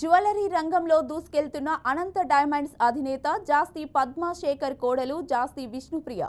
Jewellery రంగంలో దూసుకెళ్తున్న అనంత diamonds అధినేత జాస్తి పద్మాశేఖర్ కోడలు జాస్తి విష్ణుప్రియ.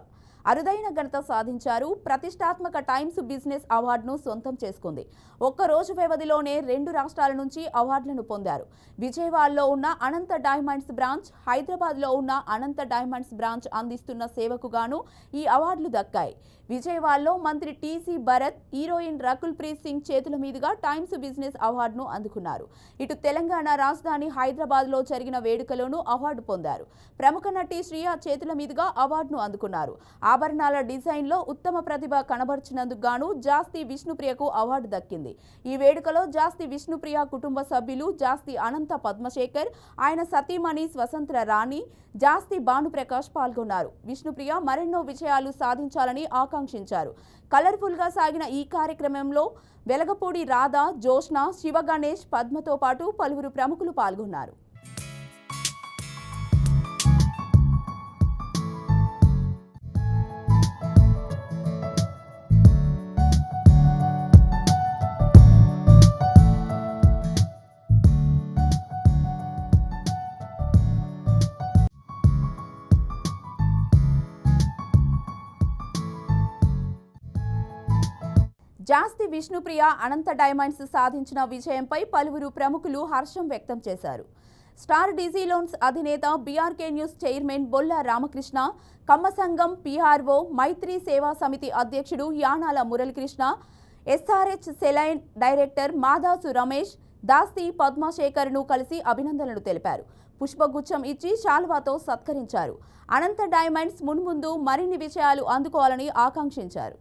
అరుదైన ఘనత సాధించారు. ప్రతిష్టాత్మక టైమ్స్ బిజినెస్ అవార్డును సొంతం చేసుకుంది. ఒక్క రోజు వ్యవధిలోనే రెండు రాష్ట్రాల నుంచి అవార్డులను పొందారు. విజయవాడలో ఉన్న అనంత డైమండ్స్ బ్రాంచ్ హైదరాబాద్లో ఉన్న అనంత డైమండ్స్ బ్రాంచ్ అందిస్తున్న సేవకు గాను ఈ అవార్డులు దక్కాయి. విజయవాడలో మంత్రి టీసీ భరత్ హీరోయిన్ రకుల్ ప్రీత్ సింగ్ చేతుల మీదుగా టైమ్స్ బిజినెస్ అవార్డును అందుకున్నారు. ఇటు తెలంగాణ రాజధాని హైదరాబాద్లో జరిగిన వేడుకలోనూ అవార్డు పొందారు. ప్రముఖ నటి శ్రియా చేతుల మీదుగా అవార్డును అందుకున్నారు. ఆభరణాల డిజైన్లో ఉత్తమ ప్రతిభ కనబర్చినందుకు గాను జాస్తి విష్ణుప్రియకు అవార్డు దక్కింది. ఈ వేడుకలో జాస్తి విష్ణుప్రియ కుటుంబ సభ్యులు జాస్తి అనంత పద్మశేఖర్ ఆయన సతీమణి స్వతంత్ర రాణి జాస్తి భానుప్రకాష్ పాల్గొన్నారు. విష్ణుప్రియ మరెన్నో విజయాలు సాధించాలని ఆకాంక్షించారు. కలర్ఫుల్గా సాగిన ఈ కార్యక్రమంలో వెలగపూడి రాధా జోష్న శివ గణేష్ పద్మతో పాటు పలువురు ప్రముఖులు పాల్గొన్నారు. జాస్తి విష్ణుప్రియ అనంత డైమండ్స్ సాధించిన విజయంపై పలువురు ప్రముఖులు హర్షం వ్యక్తం చేశారు. స్టార్ డీజీ లోన్స్ అధినేత BRK news chairman Bolla Ramakrishna కమ్మసంఘం PRO Maitri Seva Samiti అధ్యక్షుడు Yanala Muralikrishna SRH saline director Madasu Ramesh Dasti పద్మశేఖర్ను కలిసి అభినందనలు తెలిపారు. పుష్పగుచ్చం ఇచ్చి శాల్వాతో సత్కరించారు. అనంత డైమండ్స్ మున్ముందు మరిన్ని విజయాలు అందుకోవాలని ఆకాంక్షించారు.